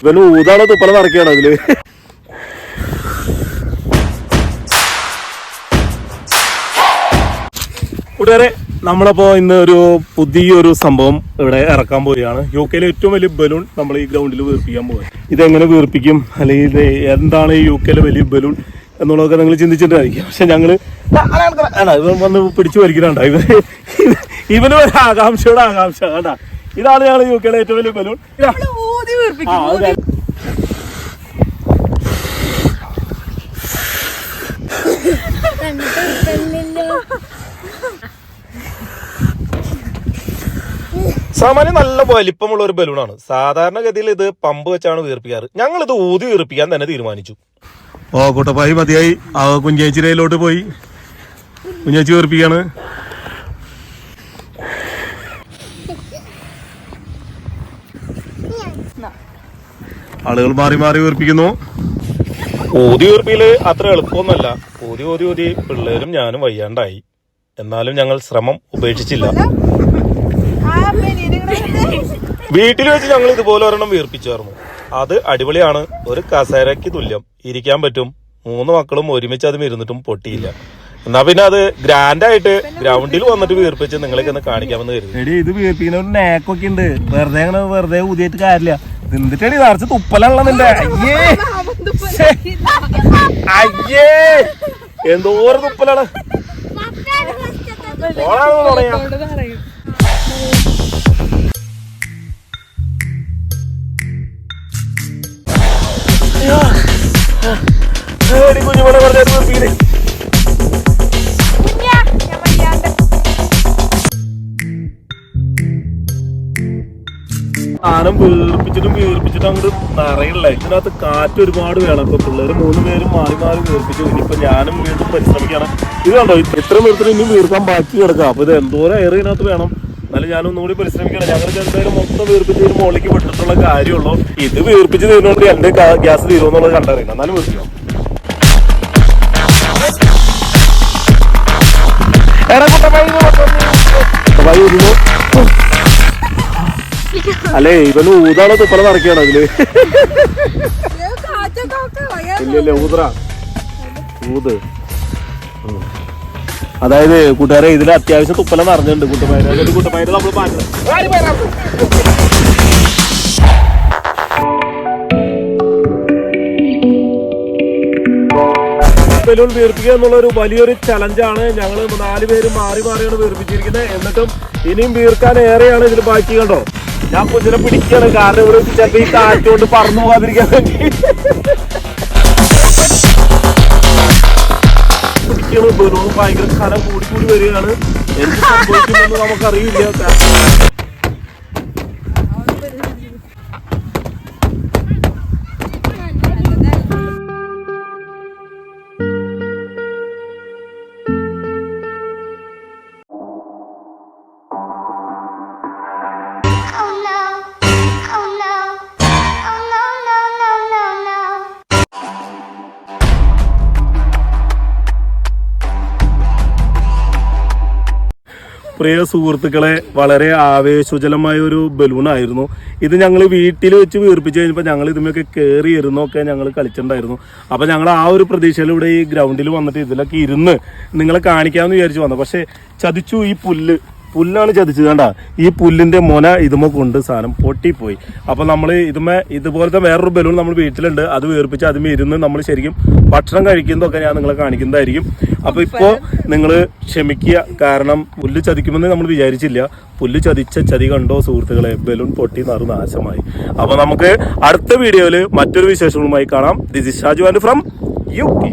ഇവന് ഊതാണോ തുപ്പല നടക്കുകയാണ് അതിൽ. കൂട്ടുകാരെ നമ്മളപ്പോ ഇന്ന് ഒരു പുതിയൊരു സംഭവം ഇവിടെ ഇറക്കാൻ പോവുകയാണ്. യു കെയിലെ ഏറ്റവും വലിയ ബലൂൺ നമ്മൾ ഈ ഗ്രൗണ്ടിൽ വീർപ്പിക്കാൻ പോകുക ഇതെങ്ങനെ വീർപ്പിക്കും? അല്ലെങ്കിൽ ഇത് എന്താണ് ഈ യു കെയിലെ വലിയ ബലൂൺ എന്നുള്ളതൊക്കെ നിങ്ങൾ ചിന്തിച്ചിട്ടായിരിക്കും പക്ഷെ ഞങ്ങൾ വന്ന് പിടിച്ചു വലിക്കുന്നുണ്ട. ഇവന് ഇവന് ഒരു ആകാംക്ഷയുടെ ആകാംക്ഷ. കണ്ട? ഇതാണ് ഞങ്ങൾ യു കെയിലെ ഏറ്റവും വലിയ ബലൂൺ. വീർപ്പിക്കും സാമാന്യം നല്ല വലിപ്പമുള്ള ഒരു ബലൂണാണ്. സാധാരണ ഗതിയിൽ ഇത് പമ്പ് വെച്ചാണ് വീർപ്പിക്കാറ്. ഞങ്ങൾ ഇത് ഊതി വീർപ്പിക്കാൻ തന്നെ തീരുമാനിച്ചു. ഓ കൂട്ടപ്പായി മതിയായി. ആ കുഞ്ഞേച്ചിരയിലോട്ട് പോയി. കുഞ്ഞേച്ചി വീർപ്പിക്കാണ്. ആളുകൾ മാറി മാറി വീർപ്പിക്കുന്നു ഊതി വീർപ്പിയിൽ അത്ര എളുപ്പമൊന്നുമല്ല. ഊതി ഊതി ഊതി. പിള്ളേരും ഞാനും വയ്യാണ്ടായി. എന്നാലും ഞങ്ങൾ ശ്രമം ഉപേക്ഷിച്ചില്ല. വീട്ടിൽ വെച്ച് ഞങ്ങൾ ഇതുപോലെ ഒരെണ്ണം വീർപ്പിച്ചായിരുന്നു അത് അടിപൊളിയാണ്. ഒരു കസേരയ്ക്ക് തുല്യം. ഇരിക്കാൻ പറ്റും. മൂന്ന് മക്കളും ഒരുമിച്ച് അതും ഇരുന്നിട്ടും പൊട്ടിയില്ല. എന്നാ പിന്നെ അത് ഗ്രാൻഡ് ആയിട്ട് ഗ്രൗണ്ടിൽ വന്നിട്ട് വീർപ്പിച്ച് നിങ്ങളൊക്കെ ഒന്ന് കാണിക്കാമെന്ന് കരുതി. എടി ഇത് വീർപ്പിക്കുന്ന ഒരു നാക്കൊക്കെ ഉണ്ട്. വെറുതെ വെറുതെ ഊതിയിട്ട് കാര്യമില്ല. നിന്നിട്ടടി നിറച്ച് തുപ്പലുള്ള നിന്റെ അയ്യേ. അയ്യേ എന്തോരം തുപ്പലാണ് ഓളാണെന്ന് പറയാം സാധനം വീർപ്പിച്ചിട്ടും വീർപ്പിച്ചിട്ടും അങ്ങോട്ട് നിറയില്ല ഇതിനകത്ത് കാറ്റ് ഒരുപാട് വേണം. ഇപ്പൊ പിള്ളേര് മൂന്ന് പേരും മാറി മാറി വീർപ്പിച്ചു. ഇനിയിപ്പോ ഞാനും വീണ്ടും പരിശ്രമിക്കണം. ഇത് കണ്ടോ? ഇത്രയും ഇത്ര വീർത്തിന് ഇനി വീർക്കാൻ ബാക്കി കിടക്കാം. അപ്പൊ ഇത് എന്തോരം എയർ ഇതിനകത്ത് വേണം. എന്നാലും ഞാൻ ഒന്നുകൂടി പരിശ്രമിക്കണം. ഞങ്ങൾ എന്തായാലും മൊത്തം വീർപ്പിച്ച് മോളിക്ക് മുകളിലേക്ക് വിട്ടിട്ടുള്ള കാര്യമുള്ളൂ ഇത് വീർപ്പിച്ച് തീരുന്നോണ്ട് എന്റെ ഗ്യാസ് തീരുമെന്നുള്ളത് കണ്ടറിയണം. എന്നാലും വീർപ്പിക്കണം അല്ലേ ഇവന് ഊതാണോ തുപ്പല നടക്കുകയാണോ അതിൽ. ഇല്ലല്ലേ ഊതറ ഊത്. അതായത് കൂട്ടുകാരെ ഇതിൽ അത്യാവശ്യം തുപ്പല നിറഞ്ഞിട്ടുണ്ട് കൂട്ടുപയർ കൂട്ടുപയർ നമ്മൾ മാറ്റണം ബലൂൺ വീർപ്പിക്കുക എന്നുള്ള ഒരു വലിയൊരു ചലഞ്ചാണ് ഞങ്ങൾ നാല് പേര് മാറി മാറിയാണ് വീർപ്പിച്ചിരിക്കുന്നത്. എന്നിട്ടും ഇനിയും വീർക്കാൻ ഏറെയാണ് ഇതിൽ ബാക്കി കണ്ടോ? ഞാൻ കുഞ്ഞിനെ പിടിക്കുകയാണ്. കാരണം ഇവിടെ ചിലപ്പോൾ ഈ കാറ്റുകൊണ്ട് പറന്നു പോകാതിരിക്കാൻ വേണ്ടി. ബലൂൺ ഭയങ്കര കനം കൂടി കൂടി വരികയാണ്. എന്ത് സംഭവിക്കുമെന്ന് നമുക്കറിയില്ല. പ്രിയ സുഹൃത്തുക്കളെ വളരെ ആവേശോജലമായ ഒരു ബലൂൺ ആയിരുന്നു. ഇത് ഞങ്ങൾ വീട്ടിൽ വെച്ച് വീർപ്പിച്ച് കഴിഞ്ഞപ്പോൾ ഞങ്ങൾ ഇതുമൊക്കെ കയറി ഇരുന്നൊക്കെ ഞങ്ങൾ കളിച്ചിട്ടുണ്ടായിരുന്നു. അപ്പോൾ ഞങ്ങൾ ആ ഒരു പ്രതീക്ഷയിൽ ഇവിടെ ഈ ഗ്രൗണ്ടിൽ വന്നിട്ട് ഇതിലൊക്കെ ഇരുന്ന് നിങ്ങളെ കാണിക്കാമെന്ന് വിചാരിച്ചു വന്നു. പക്ഷേ ചതിച്ചു ഈ പുല്ല്. പുല്ലാണ് ചതിച്ചത്. കണ്ട ഈ പുല്ലിന്റെ മൊന ഇതുമ കൊണ്ട് സാധനം പൊട്ടിപ്പോയി. അപ്പൊ നമ്മൾ ഇതുമേ ഇതുപോലത്തെ വേറൊരു ബലൂൺ നമ്മൾ വീട്ടിലുണ്ട്. അത് വീർപ്പിച്ച് അതുമേ ഇരുന്ന് നമ്മൾ ശരിക്കും ഭക്ഷണം കഴിക്കുന്നതൊക്കെ ഞാൻ നിങ്ങളെ കാണിക്കുന്നതായിരിക്കും. അപ്പൊ ഇപ്പോ നിങ്ങൾ ക്ഷമിക്കുക കാരണം പുല്ല് ചതിക്കുമെന്ന് നമ്മൾ വിചാരിച്ചില്ല. പുല്ല് ചതിച്ച ചതി കണ്ടോ സുഹൃത്തുക്കളെ? ബലൂൺ പൊട്ടി നറു നാശമായി. അപ്പൊ നമുക്ക് അടുത്ത വീഡിയോയിൽ മറ്റൊരു വിശേഷങ്ങളുമായി കാണാം. This is Shaju and from U K